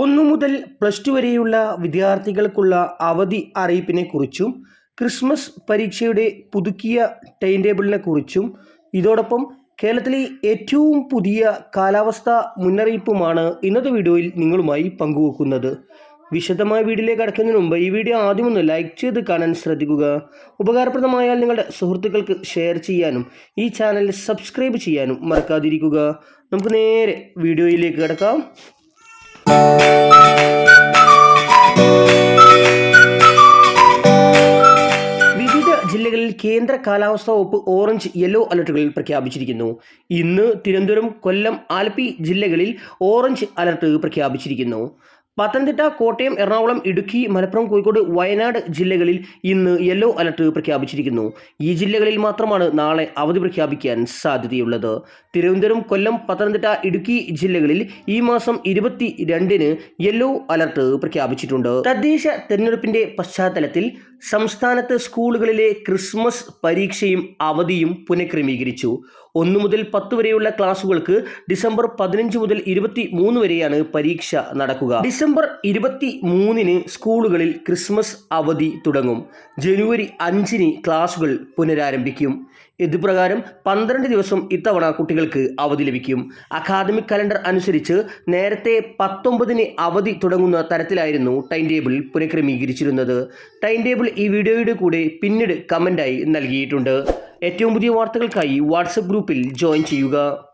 ഒന്നു മുതൽ plus two വരെയുള്ള വിദ്യാർത്ഥികൾക്കുള്ള അവധി അറിയിപ്പിനെ കുറിച്ചും ക്രിസ്മസ് പരീക്ഷയുടെ പുതുക്കിയ ടൈം ടേബിളിനെ കുറിച്ചും. ഇതോടൊപ്പം കേരളത്തിലെ ഏറ്റവും പുതിയ കാലാവസ്ഥ മുന്നറിയിപ്പുമാണ് ഇന്നത്തെ വീഡിയോയിൽ നിങ്ങളുമായി പങ്കുവെക്കുന്നത്. വിശദമായ വീഡിയോയിലേക്ക് കടക്കുന്നതിന് മുമ്പ് ഈ വീഡിയോ ആദ്യം ഒന്ന് ലൈക്ക് ചെയ്ത് കാണാൻ ശ്രദ്ധിക്കുക. ഉപകാരപ്രദമായാൽ നിങ്ങളുടെ സുഹൃത്തുക്കൾക്ക് ഷെയർ ചെയ്യാനും ഈ ചാനൽ സബ്സ്ക്രൈബ് ചെയ്യാനും മറക്കാതിരിക്കുക. നമുക്ക് നേരെ വീഡിയോയിലേക്ക് കിടക്കാം. ജില്ലകളിൽ കേന്ദ്ര കാലാവസ്ഥാ വകുപ്പ് ഓറഞ്ച് യെല്ലോ അലർട്ടുകൾ പ്രഖ്യാപിച്ചിരിക്കുന്നു. ഇന്ന് തിരുവനന്തപുരം കൊല്ലം ആലപ്പി ജില്ലകളിൽ ഓറഞ്ച് അലർട്ട് പ്രഖ്യാപിച്ചിരിക്കുന്നു. പത്തനംതിട്ട കോട്ടയം എറണാകുളം ഇടുക്കി മലപ്പുറം കോഴിക്കോട് വയനാട് ജില്ലകളിൽ ഇന്ന് യെല്ലോ അലർട്ട് പ്രഖ്യാപിച്ചിരിക്കുന്നു. ഈ ജില്ലകളിൽ മാത്രമാണ് നാളെ അവധി പ്രഖ്യാപിക്കാൻ സാധ്യതയുള്ളത്. തിരുവനന്തപുരം കൊല്ലം പത്തനംതിട്ട ഇടുക്കി ജില്ലകളിൽ ഈ മാസം ഇരുപത്തി രണ്ടിന് യെല്ലോ അലർട്ട് പ്രഖ്യാപിച്ചിട്ടുണ്ട്. തദ്ദേശ തെരഞ്ഞെടുപ്പിന്റെ പശ്ചാത്തലത്തിൽ സംസ്ഥാനത്ത് സ്കൂളുകളിലെ ക്രിസ്മസ് പരീക്ഷയും അവധിയും പുനഃക്രമീകരിച്ചു. ഒന്ന് മുതൽ പത്ത് വരെയുള്ള ക്ലാസുകൾക്ക് ഡിസംബർ പതിനഞ്ച് മുതൽ ഇരുപത്തി മൂന്ന് വരെയാണ് പരീക്ഷ നടക്കുക. ഡിസംബർ ഇരുപത്തി മൂന്നിന് സ്കൂളുകളിൽ ക്രിസ്മസ് അവധി തുടങ്ങും. ജനുവരി അഞ്ചിന് ക്ലാസുകൾ പുനരാരംഭിക്കും. ഇതുപ്രകാരം പന്ത്രണ്ട് ദിവസം ഇത്തവണ കുട്ടികൾക്ക് അവധി ലഭിക്കും. അക്കാദമിക് കലണ്ടർ അനുസരിച്ച് നേരത്തെ പത്തൊമ്പതിന് അവധി തുടങ്ങുന്ന തരത്തിലായിരുന്നു ടൈം ടേബിൾ പുനഃക്രമീകരിച്ചിരുന്നത്. ടൈം ടേബിൾ ഈ വീഡിയോയുടെ കൂടെ പിന്നീട് കമന്റായി നൽകിയിട്ടുണ്ട്. ഏറ്റവും പുതിയ വാർത്തകൾക്കായി വാട്സപ്പ് ഗ്രൂപ്പിൽ ജോയിൻ ചെയ്യുക.